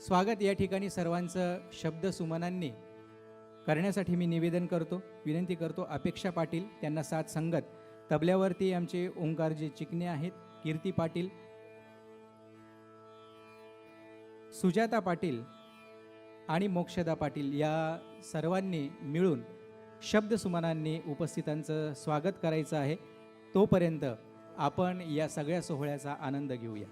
स्वागत या ठिकाणी सर्वांचं शब्द सुमनांनी करण्यासाठी मी निवेदन करतो विनंती करतो. अपेक्षा पाटील त्यांना साथ संगत. तबल्यावरती आमचे ओंकारजी चिकणे आहेत कीर्ती पाटील सुजाता पाटील आणि मोक्षदा पाटील या सर्वांनी मिळून शब्द सुमनांनी उपस्थितांचं स्वागत करायचं आहे. तोपर्यंत आपण या सगळ्या सोहळ्याचा आनंद घेऊया.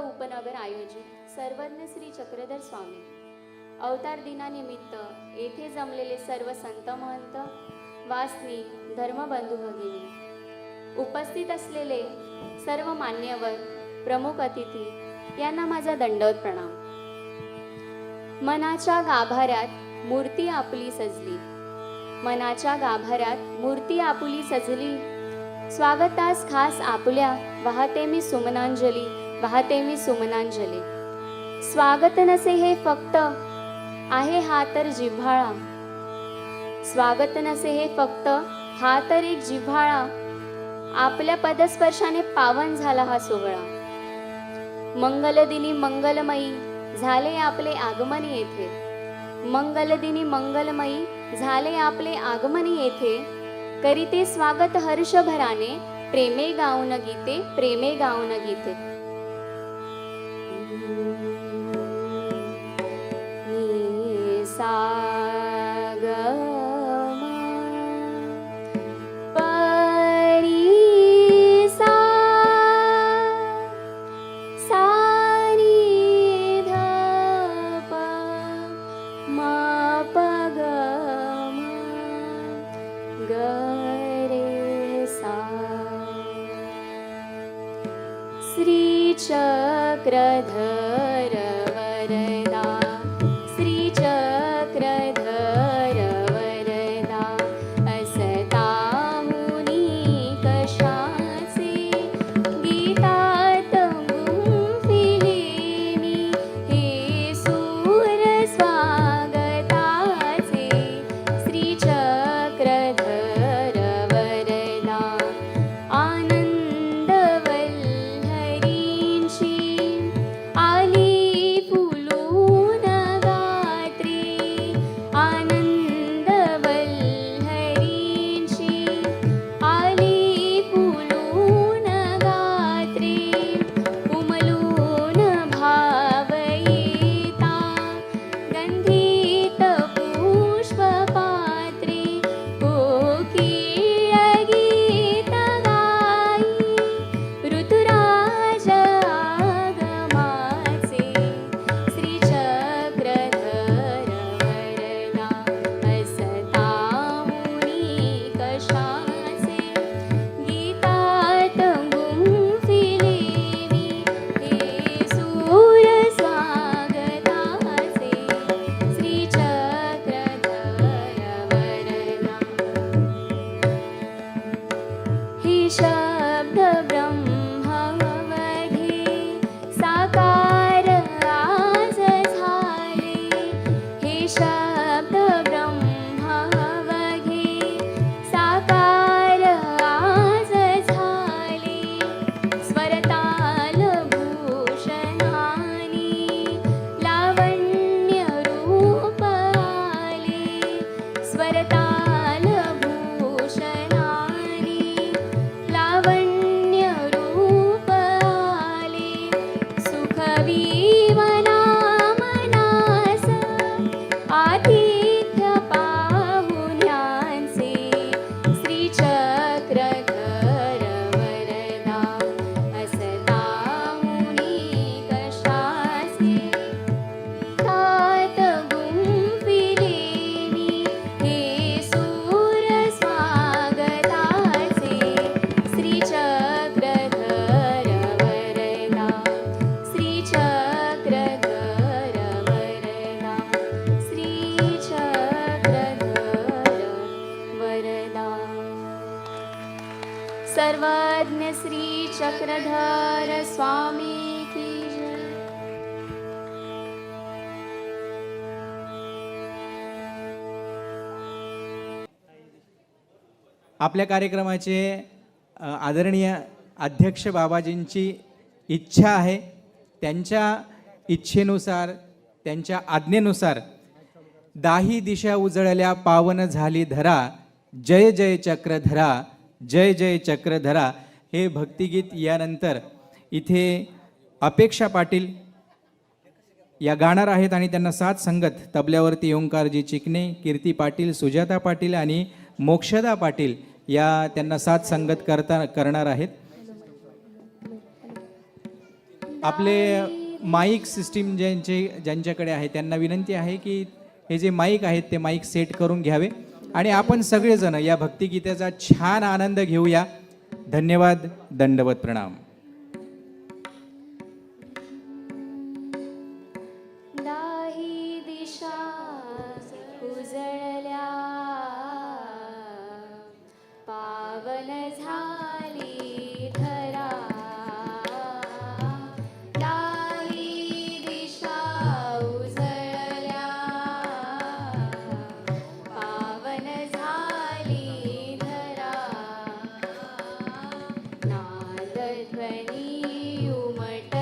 उपनगर आयोजित सर्वज्ञ श्री चक्रधर स्वामी. अवतार दिनानिमित्त येथे जमलेले सर्व संत महंत वासनी धर्मबंधू भगिनी उपस्थित असलेले सर्व मान्यवर प्रमुख अतिथी यांना माझा दंडवत प्रणाम. मनाच्या गाभाऱ्यात मूर्ती आपली सजली. मनाच्या गाभाऱ्यात मूर्ती आपुली सजली. स्वागतास खास आपुल्या वाहते मी सुमनांजली. वाहते मी सुमनांजली. स्वागत नसे हे फक्त आहे हा तर जिव्हाळा. स्वागत नसे हे फक्त हा तर एक जिव्हाळा. आपल्या पदस्पर्शाने पावन झाला हा सोहळा. मंगलदिनी मंगलमयी झाले आपले आगमन येथे. मंगलदिनी मंगलमयी झाले आपले आगमन येथे. करीते स्वागत हर्षभराने प्रेमे गाऊन गीते प्रेमे गाऊन गीते. श्रीचक्रधर आपल्या कार्यक्रमाचे आदरणीय अध्यक्ष बाबाजींची इच्छा आहे. त्यांच्या इच्छेनुसार त्यांच्या आज्ञेनुसार दाही दिशा उजळल्या पावन झाली धरा जय जय चक्रधरा जय जय चक्रधरा हे भक्तिगीत यानंतर इथे अपेक्षा पाटील या गाणार आहेत आणि त्यांना सात संगत तबल्यावरती ओंकारजी चिकणे कीर्ती पाटील सुजाता पाटील आणि मोक्षदा पाटील या त्यांना साथ संगत करता करणार आहेत. आपले माईक सिस्टीम ज्यांचे ज्यांच्याकडे आहे त्यांना विनंती आहे की हे जे माईक आहेत ते माईक सेट करून घ्यावे. आणि आपण सगळेजण या भक्तिगीताचा छान आनंद घेऊया. धन्यवाद दंडवत प्रणाम. नादध्वनी उमटतसे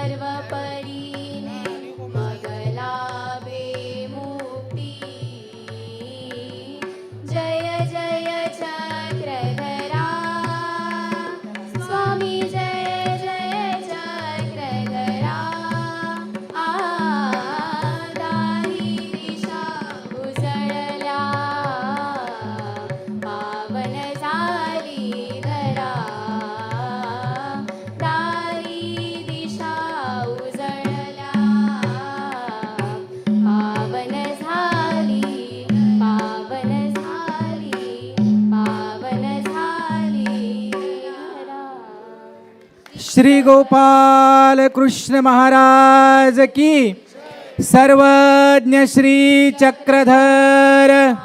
सर्व श्री गोपाल कृष्ण महाराज की सर्वज्ञ श्री चक्रधर।